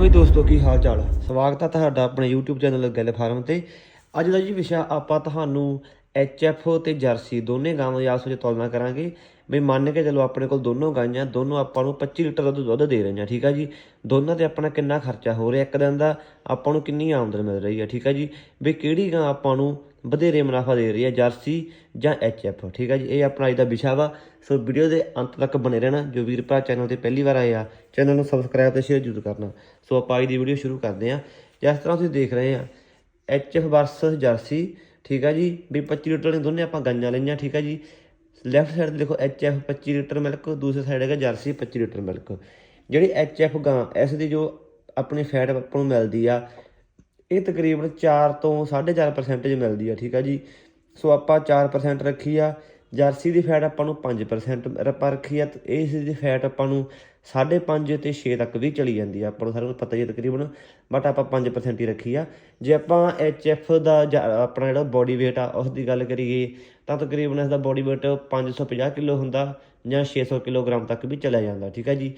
ਬਈ ਦੋਸਤੋ, ਕੀ ਹਾਲ ਚਾਲ ਹੈ ਸਵਾਗਤ ਹੈ ਤੁਹਾਡਾ ਆਪਣੇ YouTube ਚੈਨਲ ਗੱਲ ਫਾਰਮ ਤੇ। ਅੱਜ ਦਾ ਜੀ ਵਿਸ਼ਾ ਆਪਾਂ ਤੁਹਾਨੂੰ HF ਤੇ ਜਰਸੀ ਦੋਨੇ ਗਾਵਾਂ ਦੀ ਆਪਸ ਵਿੱਚ ਤੁਲਨਾ ਕਰਾਂਗੇ। ਵੀ ਮੰਨ ਕੇ ਚਲੋ ਆਪਣੇ ਕੋਲ ਦੋਨੋਂ ਗਾਈਆਂ, ਦੋਨੋਂ ਆਪਾਂ ਨੂੰ 25 ਲੀਟਰ ਦਾ ਦੁੱਧ ਦੇ ਰਹੀਆਂ, ਠੀਕ ਆ ਜੀ? ਦੋਨਾਂ ਤੇ ਆਪਣਾ ਕਿੰਨਾ ਖਰਚਾ ਹੋ ਰਿਹਾ ਇੱਕ ਦਿਨ ਦਾ? ਆਪਾਂ ਨੂੰ ਕਿੰਨੀ ਆਮਦਨ ਮਿਲ ਰਹੀ ਹੈ ਠੀਕ ਆ ਜੀ? ਵੀ ਕਿਹੜੀ ਗਾਂ ਆਪਾਂ ਨੂੰ ਵਧੇਰੇ ਮੁਨਾਫਾ ਦੇ ਰਹੀ ਹੈ ਜਰਸੀ ਜਾਂ ਐਚਐਫ। ਠੀਕ ਹੈ ਜੀ, ਇਹ ਆਪਣਾ ਅੱਜ ਦਾ ਵਿਸ਼ਾ ਵਾ। ਸੋ ਵੀਡੀਓ ਦੇ ਅੰਤ ਤੱਕ ਬਣੇ ਰਹਿਣਾ। ਜੋ ਵੀਰ ਭਰਾ ਚੈਨਲ ਤੇ ਪਹਿਲੀ ਵਾਰ ਆਏ ਆ ਚੈਨਲ ਨੂੰ ਸਬਸਕ੍ਰਾਈਬ ਤੇ ਸ਼ੇਅਰ ਜ਼ਰੂਰ ਕਰਨਾ। ਸੋ ਆਪਾਂ ਅੱਜ ਦੀ ਵੀਡੀਓ ਸ਼ੁਰੂ ਕਰਦੇ ਆ ਜਿਸ ਤਰ੍ਹਾਂ ਤੁਸੀਂ ਦੇਖ ਰਹੇ ਆ, ਐਚਐਫ ਵਰਸਸ ਜਰਸੀ। ਠੀਕ ਹੈ ਜੀ, ਵੀ 25 ਲੀਟਰ ਵਾਲੀਆਂ ਦੋਨੇ ਆਪਾਂ ਗਾਈਆਂ ਲਈਆਂ। ਠੀਕ ਹੈ ਜੀ ਲੈਫਟ ਸਾਈਡ ਤੇ ਦੇਖੋ ਐਚਐਫ 25 ਲੀਟਰ ਮਿਲਕ ਦੂਸਰੇ ਸਾਈਡ ਹੈਗਾ ਜਰਸੀ 25 ਲੀਟਰ ਮਿਲਕ ਜਿਹੜੀ ਐਚਐਫ ਗਾਂ, ਇਸ ਦੀ ਜੋ ਆਪਣੀ ਫੈਟ ਆਪਾਂ ਨੂੰ ਮਿਲਦੀ ਆ ਇਹ ਤਕਰੀਬਨ 4 ਤੋਂ 4.5% ਮਿਲਦੀ ਆ, ਠੀਕ ਆ ਜੀ? ਸੋ ਆਪਾਂ 4% ਰੱਖੀ ਆ, ਜਰਸੀ ਦੀ ਫੈਟ ਆਪਾਂ ਨੂੰ 5% ਰੱਪਾ ਰੱਖੀ ਆ, ਤੇ ਇਸ ਦੀ ਫੈਟ ਆਪਾਂ ਨੂੰ 5.5 ਤੇ 6 ਤੱਕ ਵੀ ਚਲੀ ਜਾਂਦੀ ਆ, ਆਪਾਂ ਨੂੰ ਸਾਰਿਆਂ ਨੂੰ ਪਤਾ ਹੀ ਆ ਤਕਰੀਬਨ ਬਟ ਆਪਾਂ 5% ਹੀ ਰੱਖੀ ਆ। ਜੇ ਆਪਾਂ ਐਚਐਫ ਦਾ ਜਾਂ, ਆਪਣਾ ਜਿਹੜਾ ਬੋਡੀ weight ਆ ਉਸ ਦੀ ਗੱਲ ਕਰੀਏ, ਤਾਂ ਤਕਰੀਬਨ ਇਸ ਦਾ ਬੋਡੀ weight 550 ਕਿਲੋ ਹੁੰਦਾ ਜਾਂ 600 ਕਿਲੋਗ੍ਰਾਮ ਤੱਕ ਵੀ ਚਲਾ ਜਾਂਦਾ, ਠੀਕ ਆ ਜੀ?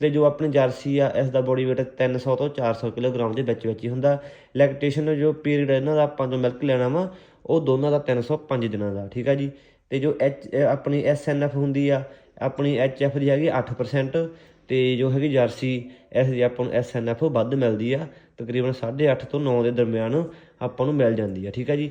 ਤੇ ਜੋ ਆਪਣੀ ਜਰਸੀ ਆ, ਇਸ ਦਾ ਬੋਡੀ weight 300 ਤੋਂ 400 ਕਿਲੋਗ੍ਰਾਮ ਦੇ ਵਿੱਚ ਵਿੱਚ ਹੀ ਹੁੰਦਾ। ਲੈਕਟੇਸ਼ਨ ਜੋ ਪੀਰੀਅਡ ਇਹਨਾਂ ਦਾ ਆਪਾਂ ਜੋ ਮਿਲਕ ਲੈਣਾ ਵਾ, ਉਹ ਦੋਨਾਂ ਦਾ 305 ਦਿਨਾਂ ਦਾ, ਠੀਕ ਆ ਜੀ? ਤੇ ਜੋ ਐਚ ਆਪਣੀ ਐਸਐਨਐਫ ਹੁੰਦੀ ਆ, ਆਪਣੀ ਐਚਐਫ ਦੀ ਹੈਗੀ 8% ਤੇ ਜੋ ਹੈਗੀ ਜਰਸੀ, ਇਸ ਦੀ ਆਪਾਂ ਨੂੰ ਐਸਐਨਐਫ ਵੱਧ ਮਿਲਦੀ ਆ। ਤਕਰੀਬਨ 8.5 ਤੋਂ 9 ਦੇ ਦਰਮਿਆਨ ਆਪਾਂ ਨੂੰ ਮਿਲ ਜਾਂਦੀ ਆ, ਠੀਕ ਆ ਜੀ?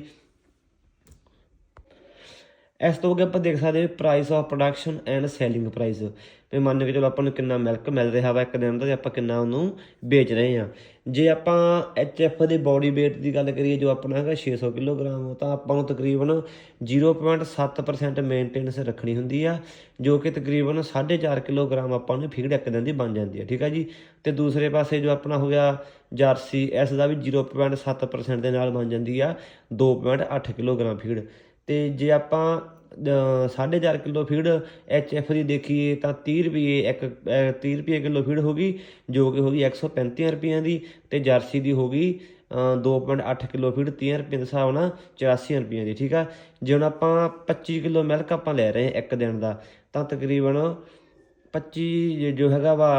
ਇਸ ਤੋਂ ਅੱਗੇ ਆਪਾਂ ਦੇਖ ਸਕਦੇ ਹਾਂ price of production and selling price ਵੀ ਮੰਨ ਕੇ ਚਲੋ ਆਪਾਂ ਨੂੰ ਕਿੰਨਾ ਮਿਲਕ ਮਿਲ ਰਿਹਾ ਵਾ ਇੱਕ ਦਿਨ ਦਾ ਤੇ ਆਪਾਂ ਕਿੰਨਾ ਉਹਨੂੰ ਵੇਚ ਰਹੇ ਹਾਂ। ਜੇ ਆਪਾਂ ਐਚਐਫ ਦੇ ਬੋਡੀ weight ਦੀ ਗੱਲ ਕਰੀਏ, ਜੋ ਆਪਣਾ ਹੈਗਾ 600 ਕਿਲੋਗ੍ਰਾਮ, ਤਾਂ ਆਪਾਂ ਨੂੰ ਤਕਰੀਬਨ 0.7% ਮੇਨਟੇਨੈਂਸ ਰੱਖਣੀ ਹੁੰਦੀ ਆ, ਜੋ ਕਿ ਤਕਰੀਬਨ 4.5 ਕਿਲੋਗ੍ਰਾਮ ਆਪਾਂ ਨੂੰ ਫੀਡ ਇੱਕ ਦਿਨ ਦੀ ਬਣ ਜਾਂਦੀ ਹੈ ਠੀਕ ਆ ਜੀ? ਤੇ ਦੂਸਰੇ ਪਾਸੇ ਜੋ ਆਪਣਾ ਹੋ ਗਿਆ ਜਰਸੀ, ਇਸ ਦਾ ਵੀ 0.7% ਦੇ ਨਾਲ ਬਣ ਜਾਂਦੀ ਆ 2.8 ਕਿਲੋਗ੍ਰਾਮ ਫੀਡ ਤੇ ਜੇ ਆਪਾਂ 4.5 ਕਿਲੋ ਫੀਡ ਐਚਐਫ ਦੀ ਦੇਖੀਏ ਤਾਂ 30 ਰੁਪਏ ਇੱਕ, ਅਹ 30 ਰੁਪਏ ਕਿਲੋ ਫੀਡ ਹੋਗੀ ਜੋ ਕਿ ਹੋਗੀ 135 ਰੁਪਈਆਂ ਦੀ ਤੇ ਜਰਸੀ ਦੀ ਹੋਗੀ 2.8 ਕਿਲੋ ਫੀਡ 30 ਰੁਪਏ ਦੇ ਹਿਸਾਬ ਨਾਲ 84 ਰੁਪਈਆਂ ਦੀ, ਠੀਕ ਆ? ਜੇ ਹੁਣ ਆਪਾਂ 25 ਕਿਲੋ ਮਿਲਕ ਆਪਾਂ ਲੈ ਰਹੇ ਹਾਂ ਇੱਕ ਦਿਨ ਦਾ, ਤਾਂ ਤਕਰੀਬਨ 25 ਜੋ ਹੈਗਾ ਵਾ,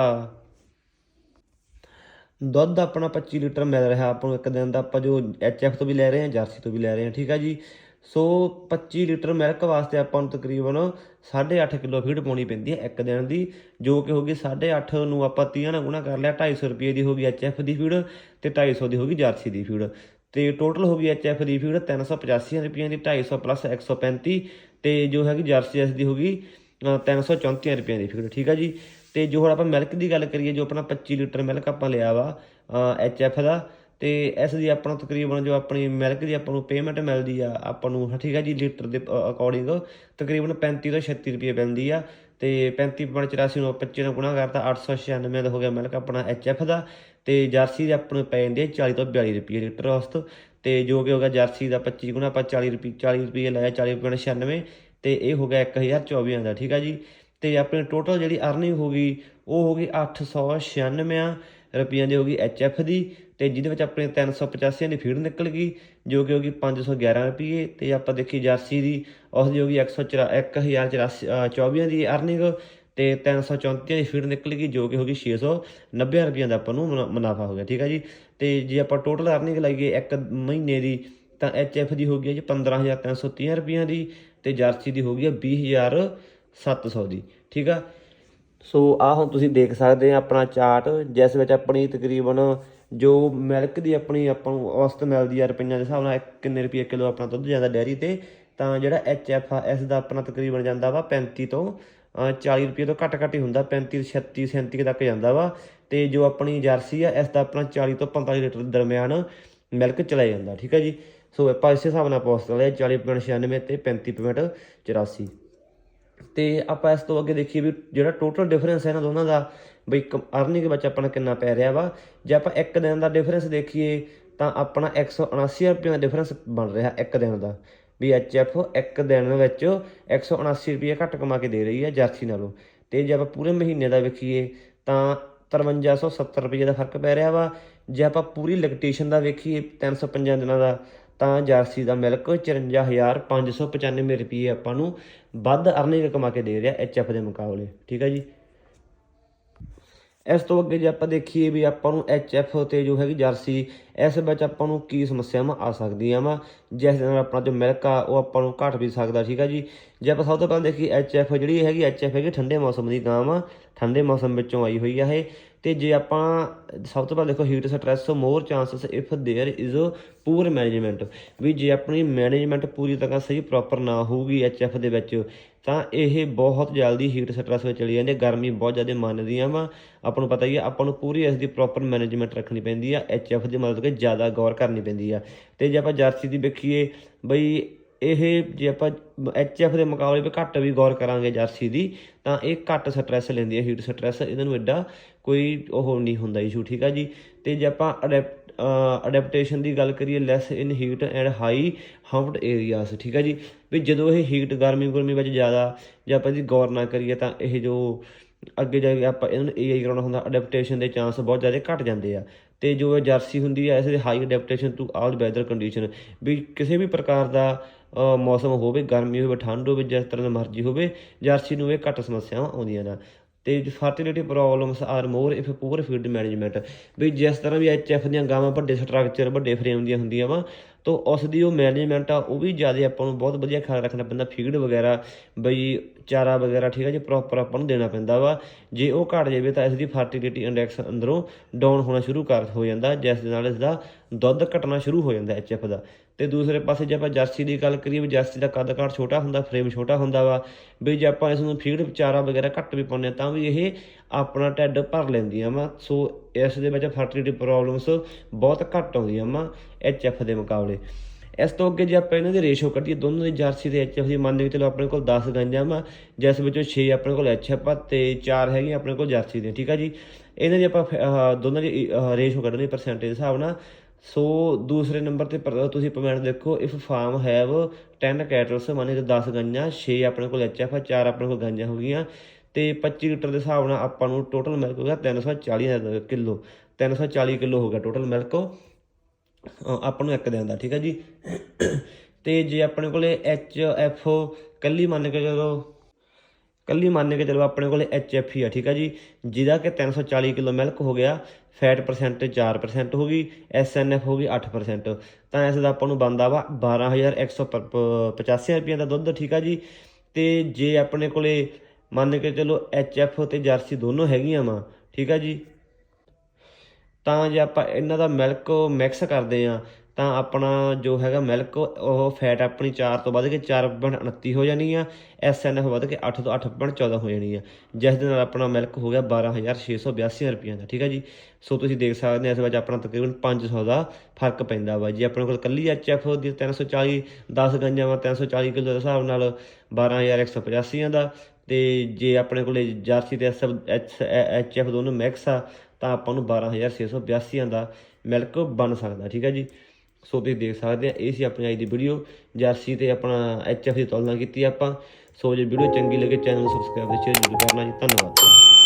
ਦੁੱਧ ਆਪਣਾ 25 ਲੀਟਰ ਮਿਲ ਰਿਹਾ ਆਪਾਂ ਨੂੰ ਇੱਕ ਦਿਨ ਦਾ, ਆਪਾਂ ਜੋ ਐਚਐਫ ਤੋਂ ਵੀ ਲੈ ਰਹੇ ਹਾਂ, ਜਰਸੀ ਤੋਂ ਵੀ ਲੈ ਰਹੇ ਹਾਂ, ਠੀਕ ਆ ਜੀ? ਸੋ 25 ਲੀਟਰ ਮਿਲਕ ਵਾਸਤੇ ਆਪਾਂ ਨੂੰ ਤਕਰੀਬਨ 8.5 ਕਿਲੋ ਫੀਡ ਪਾਉਣੀ ਪੈਂਦੀ ਹੈ ਇੱਕ ਦਿਨ ਦੀ ਜੋ ਕਿ ਹੋਗੀ 8.5 ਨੂੰ ਆਪਾਂ 30 ਨਾਲ ਗੁਣਾ ਕਰ ਲਿਆ 250 ਰੁਪਏ ਦੀ ਹੋਗੀ ਐਚਐਫ ਦੀ ਫੀਡ ਤੇ 250 ਦੀ ਹੋਗੀ ਜਰਸੀ ਦੀ ਫੀਡ ਤੇ ਟੋਟਲ ਹੋ ਹੋਗੀ ਐਚਐਫ ਦੀ ਫੀਡ 385 ਰੁਪਏ ਦੀ 250 ਪਲੱਸ 135 ਤੇ ਜੋ ਹੈਗੀ ਜਰਸੀ ਐਸ ਦੀ ਹੋਗੀ ਅ, 334 ਰੁਪਏ ਦੀ ਫੀਡ ਠੀਕ ਆ ਜੀ? ਤੇ ਜੋ ਹੁਣ ਆਪਾਂ ਮਿਲਕ ਦੀ ਗੱਲ ਕਰੀਏ ਜੋ ਆਪਣਾ 25 ਲੀਟਰ ਮਿਲਕ ਆਪਾਂ ਲਿਆ ਵਾ ਐਚਐਫ ਦਾ ਤੇ ਇਸ ਦੀ ਆਪਾਂ ਨੂੰ ਤਕਰੀਬਨ ਜੋ ਆਪਣੀ ਮਿਲਕ ਦੀ ਆਪਾਂ ਨੂੰ ਪੇਮੈਂਟ ਮਿਲਦੀ ਆ, ਆਪਾਂ ਨੂੰ ਠੀਕ ਆ ਜੀ, ਲੀਟਰ ਦੇ ਅਕੋਰਡਿੰਗ ਤਕਰੀਬਨ 35 ਤੋਂ 36 ਰੁਪਏ ਪੈਂਦੀ ਆ ਤੇ 35.84 ਨੂੰ 25 ਨਾਲ ਗੁਣਾ ਕਰਤਾ 896 ਦਾ ਹੋ ਗਿਆ ਮਿਲਕ ਆਪਣਾ ਐਚਐਫ ਦਾ ਤੇ ਜਰਸੀ ਦੇ ਆਪਾਂ ਨੂੰ ਪੈ ਜਾਂਦੇ ਆ 40 ਤੋਂ 42 ਰੁਪਏ ਲੀਟਰ ਔਸਤ ਤੇ ਜੋ ਕਿ ਹੋ ਗਿਆ ਜਰਸੀ ਦਾ 25 ਗੁਣਾ ਆਪਾਂ 40 ਰੁਪਏ 40 ਰੁਪਏ ਲਾਇਆ 40.96 ਤੇ ਇਹ ਹੋ ਗਿਆ 1024 ਦਾ, ਠੀਕ ਆ ਜੀ। ਤੇ ਆਪਣੀ ਟੋਟਲ ਜਿਹੜੀ ਅਰਨਿੰਗ ਹੋ ਗਈ, ਉਹ ਹੋ ਗਈ 896 ਰੁਪਈਆਂ ਦੀ ਹੋ ਗਈ ਐਚਐਫ ਦੀ ਤੇ ਜਿਹਦੇ ਵਿੱਚ ਆਪਣੇ 385 ਦੀ ਫੀਡ ਨਿਕਲ ਗਈ, ਜੋ ਕਿ ਹੋ ਗਈ 511 ਰੁਪਏ ਤੇ ਆਪਾਂ ਦੇਖੀ ਜਰਸੀ ਦੀ, ਉਸ ਦੀ ਹੋ ਗਈ 1024 ਦੀ ਅਰਨਿੰਗ ਤੇ 334 ਦੀ ਫੀਡ ਨਿਕਲ ਗਈ, ਜੋ ਕਿ ਹੋ ਗਈ 690 ਰੁਪਈਆਂ ਦਾ ਆਪਾਂ ਨੂੰ ਮੁਨਾਫਾ ਹੋ ਗਿਆ, ਠੀਕ ਹੈ ਜੀ? ਤੇ ਜੇ ਆਪਾਂ ਟੋਟਲ ਅਰਨਿੰਗ ਲਾਈਏ ਇੱਕ ਮਹੀਨੇ ਦੀ, ਤਾਂ ਐਚਐਫ ਦੀ ਹੋ ਗਈ ਹੈ ਜੀ 15330 ਰੁਪਈਆਂ ਦੀ ਤੇ ਜਰਸੀ ਦੀ ਹੋ ਗਈ ਹੈ 20700 ਦੀ, ਠੀਕ ਆ? ਸੋ ਆ ਹੁਣ ਤੁਸੀਂ ਦੇਖ ਸਕਦੇ ਆ ਆਪਣਾ ਚਾਰਟ ਜਿਸ ਵਿੱਚ ਆਪਣੀ ਤਕਰੀਬਨ ਜੋ ਮਿਲਕ ਦੀ ਆਪਣੀ ਆਪਾਂ ਨੂੰ ਔਸਤ ਮਿਲਦੀ ਆ ਰੁਪਈਆਂ ਦੇ ਹਿਸਾਬ ਨਾਲ ਕਿੰਨੇ ਰੁਪਏ ਕਿਲੋ ਆਪਣਾ ਦੁੱਧ ਜਾਂਦਾ ਡੈਰੀ ਤੇ ਤਾਂ ਜਿਹੜਾ ਐਚਐਫ ਆ ਇਸ ਦਾ ਆਪਣਾ ਤਕਰੀਬਨ ਜਾਂਦਾ ਵਾ 35 ਤੋਂ ਅ, 40 ਰੁਪਏ ਤੋਂ ਘੱਟ ਘੱਟ ਹੀ ਹੁੰਦਾ 35 36 37 ਤੱਕ ਜਾਂਦਾ ਵਾ ਤੇ ਜੋ ਆਪਣੀ ਜਰਸੀ ਆ ਇਸ ਦਾ ਆਪਣਾ 40 ਤੋਂ 45 ਲੀਟਰ ਦਰਮਿਆਨ ਮਿਲਕ ਚਲਾ ਜਾਂਦਾ ਠੀਕ ਹੈ ਜੀ? ਸੋ ਆਪਾਂ ਇਸੇ ਹਿਸਾਬ ਨਾਲ ਪੋਸਟ ਕਰ ਲਿਆ 40.96 ਤੇ 35.84 ਤੇ ਆਪਾਂ ਇਸ ਤੋਂ ਅੱਗੇ ਦੇਖੀਏ ਵੀ ਜਿਹੜਾ ਟੋਟਲ ਡਿਫਰੈਂਸ ਹੈ ਇਹਨਾਂ ਦੋਨਾਂ ਦਾ, ਬਈ ਅਰਨਿੰਗ ਵਿੱਚ ਆਪਣਾ ਕਿੰਨਾ ਪੈ ਰਿਹਾ ਵਾ। ਜੇ ਆਪਾਂ ਇੱਕ ਦਿਨ ਦਾ ਡਿਫਰੈਂਸ ਦੇਖੀਏ, ਤਾਂ ਆਪਣਾ 179 ਰੁਪਏ ਦਾ ਡਿਫਰੈਂਸ ਬਣ ਰਿਹਾ ਇੱਕ ਦਿਨ ਦਾ। ਵੀ ਐਚਐਫ ਇੱਕ ਦਿਨ ਵਿੱਚ 179 ਰੁਪਏ ਘੱਟ ਕਮਾ ਕੇ ਦੇ ਰਹੀ ਹੈ ਜਰਸੀ ਨਾਲੋਂ। ਤੇ ਜੇ ਆਪਾਂ ਪੂਰੇ ਮਹੀਨੇ ਦਾ ਵੇਖੀਏ, ਤਾਂ 5370 ਰੁਪਏ ਦਾ ਫ਼ਰਕ ਪੈ ਰਿਹਾ ਵਾ। ਜੇ ਆਪਾਂ ਪੂਰੀ ਲੈਕਟੇਸ਼ਨ ਦਾ ਵੇਖੀਏ 350 ਦਿਨਾਂ ਦਾ ਤਾਂ ਜਰਸੀ ਦਾ ਮਿਲਕ 54595 ਰੁਪਏ ਆਪਾਂ ਨੂੰ ਵੱਧ ਅਰਨਿੰਗ ਕਮਾ ਕੇ ਦੇ ਰਿਹਾ ਐਚਐਫ ਦੇ ਮੁਕਾਬਲੇ, ਠੀਕ ਹੈ ਜੀ? ਇਸ ਤੋਂ ਅੱਗੇ ਜੇ ਆਪਾਂ ਦੇਖੀਏ ਵੀ ਆਪਾਂ ਨੂੰ ਐਫ ਤੇ ਜੋ ਹੈਗੀ ਜਰਸੀ, ਇਸ ਵਿੱਚ ਆਪਾਂ ਨੂੰ ਕੀ ਸਮੱਸਿਆਵਾਂ ਆ ਸਕਦੀਆਂ ਵਾ? ਜਿਸ ਨਾਲ ਆਪਣਾ ਜੋ ਮਿਲਕ ਆ, ਉਹ ਆਪਾਂ ਨੂੰ ਘਟ ਵੀ ਸਕਦਾ, ਠੀਕ ਆ ਜੀ? ਜੇ ਆਪਾਂ ਸਭ ਤੋਂ ਪਹਿਲਾਂ ਦੇਖੀਏ ਐਫ ਜਿਹੜੀ ਹੈਗੀ ਐਫ ਹੈਗੀ ਠੰਡੇ ਮੌਸਮ ਦੀ ਗਾਂ ਵਾ, ਠੰਡੇ ਮੌਸਮ ਵਿੱਚੋਂ ਆਈ ਹੋਈ ਆ ਇਹ। ਤੇ ਜੇ ਆਪਾਂ ਸਭ ਤੋਂ ਪਹਿਲਾਂ ਦੇਖੋ heat stress more chances if there is poor management ਵੀ ਜੇ ਆਪਣੀ ਮੈਨੇਜਮੈਂਟ ਪੂਰੀ ਤਰ੍ਹਾਂ ਸਹੀ ਪ੍ਰੋਪਰ ਨਾ ਹੋਊਗੀ ਐਫ ਦੇ ਵਿੱਚ ਤਾਂ ਇਹ ਬਹੁਤ ਜਲਦੀ ਹੀਟ ਸਟ੍ਰੈਸ ਵਿੱਚ ਚਲੀ ਜਾਂਦੀ ਹੈ ਗਰਮੀ ਬਹੁਤ ਜ਼ਿਆਦਾ ਮੰਨਦੀਆਂ ਵਾ ਆਪਾਂ ਨੂੰ ਪਤਾ ਹੀ ਆ ਆਪਾਂ ਨੂੰ ਪੂਰੀ ਇਸ ਦੀ ਪ੍ਰੋਪਰ ਮੈਨੇਜਮੈਂਟ ਰੱਖਣੀ ਪੈਂਦੀ ਆ ਐਫ ਦੀ ਮਤਲਬ ਕਿ ਜ਼ਿਆਦਾ ਗੌਰ ਕਰਨੀ ਪੈਂਦੀ ਆ ਤੇ ਜੇ ਆਪਾਂ ਜਰਸੀ ਦੀ ਵੇਖੀਏ ਬਈ ਇਹ ਜੇ ਆਪਾਂ ਐਫ ਦੇ ਮੁਕਾਬਲੇ ਵੀ ਘੱਟ ਵੀ ਗੌਰ ਕਰਾਂਗੇ ਜਰਸੀ ਦੀ, ਤਾਂ ਇਹ ਘੱਟ ਸਟ੍ਰੈਸ ਲੈਂਦੀ ਹੈ ਹੀਟ ਸਟ੍ਰੈਸ ਇਹਨਾਂ ਨੂੰ ਐਡਾ ਕੋਈ ਉਹ ਨਹੀਂ ਹੁੰਦਾ ਇਸ਼ੂ ਠੀਕ ਆ ਜੀ? ਤੇ ਜੇ ਆਪਾਂ ਅਡੈਪਟ ਅਡੈਪਟੇਸ਼ਨ ਦੀ ਗੱਲ ਕਰੀਏ less in heat and high humid areas ਠੀਕ ਆ ਜੀ? ਵੀ ਜਦੋਂ ਇਹ ਹੀਟ ਗਰਮੀ ਗੁਰਮੀ ਵਿੱਚ ਜ਼ਿਆਦਾ, ਜੇ ਆਪਾਂ ਇਹਦੀ ਗੌਰ ਨਾ ਕਰੀਏ, ਤਾਂ ਇਹ ਜੋ ਅੱਗੇ ਜਾ ਕੇ ਆਪਾਂ ਇਹਨਾਂ ਨੂੰ ਏਆਈ ਕਰਾਉਣਾ ਹੁੰਦਾ ਅਡੈਪਟੇਸ਼ਨ ਦੇ ਚਾਂਸ ਬਹੁਤ ਜ਼ਿਆਦਾ ਘਟ ਜਾਂਦੇ ਆ। ਤੇ ਜੋ ਇਹ ਜਰਸੀ ਹੁੰਦੀ ਹੈ ਇਸ ਦੇ high adaptation to all weather condition ਵੀ ਕਿਸੇ ਵੀ ਪ੍ਰਕਾਰ ਦਾ ਮੌਸਮ ਹੋਵੇ, ਗਰਮੀ ਹੋਵੇ, ਠੰਡ ਹੋਵੇ, ਜਿਸ ਤਰ੍ਹਾਂ ਦਾ ਮਰਜ਼ੀ ਹੋਵੇ, ਜਰਸੀ ਨੂੰ ਇਹ ਘੱਟ ਸਮੱਸਿਆਵਾਂ ਆਉਂਦੀਆਂ ਨੇ। ਤੇ fertility problems are more if poor feed management ਵੀ ਜਿਸ ਤਰ੍ਹਾਂ ਵੀ ਐਚਐਫ ਦੀਆਂ ਗਾਵਾਂ ਵੱਡੇ ਸਟਰਕਚਰ ਵੱਡੇ ਫਰੇਮ ਦੀਆਂ ਹੁੰਦੀਆਂ ਵਾ ਤਾਂ ਉਸ ਦੀ ਉਹ ਮੈਨੇਜਮੈਂਟ ਆ, ਉਹ ਵੀ ਜ਼ਿਆਦਾ ਆਪਾਂ ਨੂੰ ਬਹੁਤ ਵਧੀਆ ਖਿਆਲ ਰੱਖਣਾ ਪੈਂਦਾ ਫੀਡ ਵਗੈਰਾ, ਬਈ ਚਾਰਾ ਵਗੈਰਾ, ਠੀਕ ਆ ਜੀ ਪ੍ਰੋਪਰ ਆਪਾਂ ਨੂੰ ਦੇਣਾ ਪੈਂਦਾ ਵਾ। ਜੇ ਉਹ ਘਟ ਜਾਵੇ ਤਾਂ ਇਸ ਦੀ ਫਰਟੀਲਿਟੀ ਇੰਡੈਕਸ ਅੰਦਰੋਂ ਡਾਊਨ ਹੋਣਾ ਸ਼ੁਰੂ ਕਰ ਹੋ ਜਾਂਦਾ, ਜਿਸ ਦੇ ਨਾਲ ਇਸ ਦਾ ਦੁੱਧ ਘਟਣਾ ਸ਼ੁਰੂ ਹੋ ਜਾਂਦਾ ਐਚਐਫ ਦਾ। ਤੇ ਦੂਸਰੇ ਪਾਸੇ ਜੇ ਆਪਾਂ ਜਰਸੀ ਦੀ ਗੱਲ ਕਰੀਏ ਵੀ ਜਰਸੀ ਦਾ ਕੱਦ ਕਾਠ ਛੋਟਾ ਹੁੰਦਾ ਫਰੇਮ ਛੋਟਾ ਹੁੰਦਾ ਵਾ ਵੀ ਜੇ ਆਪਾਂ ਇਸ ਨੂੰ ਫੀਡ ਚਾਰਾ ਵਗੈਰਾ ਘੱਟ ਵੀ ਪਾਉਂਦੇ ਹਾਂ, ਤਾਂ ਵੀ ਇਹ ਆਪਣਾ ਢਿੱਡ ਭਰ ਲੈਂਦੀਆਂ ਵਾ। ਸੋ ਇਸ ਦੇ ਵਿੱਚ ਫਰਟੀਲਿਟੀ ਪ੍ਰੋਬਲਮਸ ਬਹੁਤ ਘੱਟ ਆਉਂਦੀਆਂ ਵਾ ਐਚਐਫ ਦੇ ਮੁਕਾਬਲੇ। ਇਸ ਤੋਂ ਅੱਗੇ ਜੇ ਆਪਾਂ ਇਹਨਾਂ ਦੀ ਰੇਸ਼ੋ ਕੱਢੀਏ, ਦੋਨੋਂ ਦੀ ਜਰਸੀ ਤੇ ਐਚਐਫ ਦੀ ਮੰਨ ਕੇ ਚਲੋ ਆਪਣੇ ਕੋਲ 10 ਗਾਂਜਾਂ ਵਾ, ਜਿਸ ਵਿੱਚੋਂ 6 ਆਪਣੇ ਕੋਲ ਐਚਐਫ ਆ ਤੇ 4 ਹੈਗੀਆਂ ਆਪਣੇ ਕੋਲ ਜਰਸੀ ਦੀਆਂ, ਠੀਕ ਆ ਜੀ? ਇਹਨਾਂ ਦੀ ਆਪਾਂ ਫ- ਦੋਨਾਂ ਦੀ ਰੇਸ਼ੋ ਕੱਢਣੀ ਪਰਸੈਂਟੇਜ ਹਿਸਾਬ ਨਾਲ। ਸੋ ਦੂਸਰੇ ਨੰਬਰ ਤੇ ਪਰ- ਤੁਸੀਂ ਪੋਇੰਟ ਦੇਖੋ ਇਫ ਫਾਰਮ ਹੈਵ 10 ਕੈਟਲਸ ਮੰਨ ਲਓ 10 ਗਾਂਜਾਂ 6 ਆਪਣੇ ਕੋਲ ਐਚਐਫ ਆ 4 ਆਪਣੇ ਕੋਲ ਗਾਂਜਾਂ ਹੋ ਗਈਆਂ। ਤੇ 25 ਲੀਟਰ ਦੇ ਹਿਸਾਬ ਨਾਲ ਆਪਾਂ ਨੂੰ ਟੋਟਲ ਮਿਲਕ ਹੋ ਗਿਆ 340 ਕਿਲੋ। 340 ਕਿਲੋ ਹੋ ਗਿਆ ਟੋਟਲ ਮਿਲਕ ਆਪਾਂ ਨੂੰ ਇੱਕ ਦਿਨ ਦਾ, ਠੀਕ ਹੈ ਜੀ? ਤੇ ਜੇ ਆਪਣੇ ਕੋਲੇ ਐਚ ਐਫ ਕੱਲੀ ਮੰਨ ਕੇ ਚਲੋ, ਕੱਲੀ ਮੰਨ ਕੇ ਚਲੋ ਆਪਣੇ ਕੋਲੇ ਐਚ ਐਫ ਹੀ ਆ, ਠੀਕ ਹੈ ਜੀ? ਜਿਹਦਾ ਕਿ 340 ਕਿਲੋ ਮਿਲਕ ਹੋ ਗਿਆ ਫੈਟ ਪਰਸੈਂਟੇਜ 4% ਹੋ ਗਈ ਐਸ ਐਨ ਐਫ ਹੋ ਗਈ 8% ਤਾਂ ਇਸ ਦਾ ਆਪਾਂ ਨੂੰ ਬੰਦਾ ਵਾ 12185 ਰੁਪਏ ਦਾ ਦੁੱਧ, ਠੀਕ ਆ ਜੀ? ਤੇ ਜੇ ਆਪਣੇ ਕੋਲੇ ਮੰਨ ਕੇ ਚਲੋ ਐਚ ਐਫ ਤੇ ਜਰਸੀ ਦੋਨੋਂ ਹੈਗੀਆਂ ਵਾ, ਠੀਕ ਆ ਜੀ? ਤਾਂ ਜੇ ਆਪਾਂ ਇਹਨਾਂ ਦਾ ਮਿਲਕ ਮਿਕਸ ਕਰਦੇ ਆ ਤਾਂ ਆਪਣਾ ਜੋ ਹੈਗਾ ਮਿਲਕ ਉਹ ਫੈਟ ਆਪਣੀ 4 ਤੋਂ ਵੱਧ ਕੇ 4.29 ਹੋ ਜਾਣੀ ਆ ਐਸਐਨਐਫ ਵੱਧ ਕੇ 8 ਤੋਂ 8.14 ਹੋ ਜਾਣੀ ਆ, ਜਿਸ ਦੇ ਨਾਲ ਆਪਣਾ ਮਿਲਕ ਹੋ ਗਿਆ 12682 ਰੁਪਈਆ ਦਾ, ਠੀਕ ਆ ਜੀ? ਸੋ ਤੁਸੀਂ ਦੇਖ ਸਕਦੇ ਆ ਇਸ ਵਿੱਚ ਆਪਣਾ ਤਕਰੀਬਨ 500 ਦਾ ਫ਼ਰਕ ਪੈਂਦਾ ਵਾ, ਜੇ ਆਪਣੇ ਕੋਲ ਕੱਲੀ ਐਚਐਫ ਦੀ 340 10 ਗੰਜਾਂ ਵਾ 340 ਕਿਲੋ ਦੇ ਹਿਸਾਬ ਨਾਲ 12185 ਦਾ ਤੇ ਜੇ ਆਪਣੇ ਕੋਲੇ ਜਰਸੀ ਤੇ ਐਚਐਫ ਦੋਨੋਂ ਮੈਕਸ ਆ, ਤਾਂ ਆਪਾਂ ਨੂੰ 12682 ਦਾ ਮਿਲਕ ਬਣ ਸਕਦਾ, ਠੀਕ ਹੈ ਜੀ? ਸੋ ਤੁਸੀਂ ਦੇਖ ਸਕਦੇ ਆ, ਇਹ ਸੀ ਆਪਣੀ ਅੱਜ ਦੀ ਵੀਡੀਓ। ਜਰਸੀ ਤੇ ਆਪਣਾ ਐਚਐਫ ਦੀ ਤੁਲਨਾ ਕੀਤੀ ਆਪਾਂ। ਸੋ ਜੇ ਵੀਡੀਓ ਚੰਗੀ ਲੱਗੇ, ਚੈਨਲ ਨੂੰ ਸਬਸਕ੍ਰਾਈਬ ਤੇ ਸ਼ੇਅਰ ਜ਼ਰੂਰ ਕਰਨਾ ਜੀ। ਧੰਨਵਾਦ।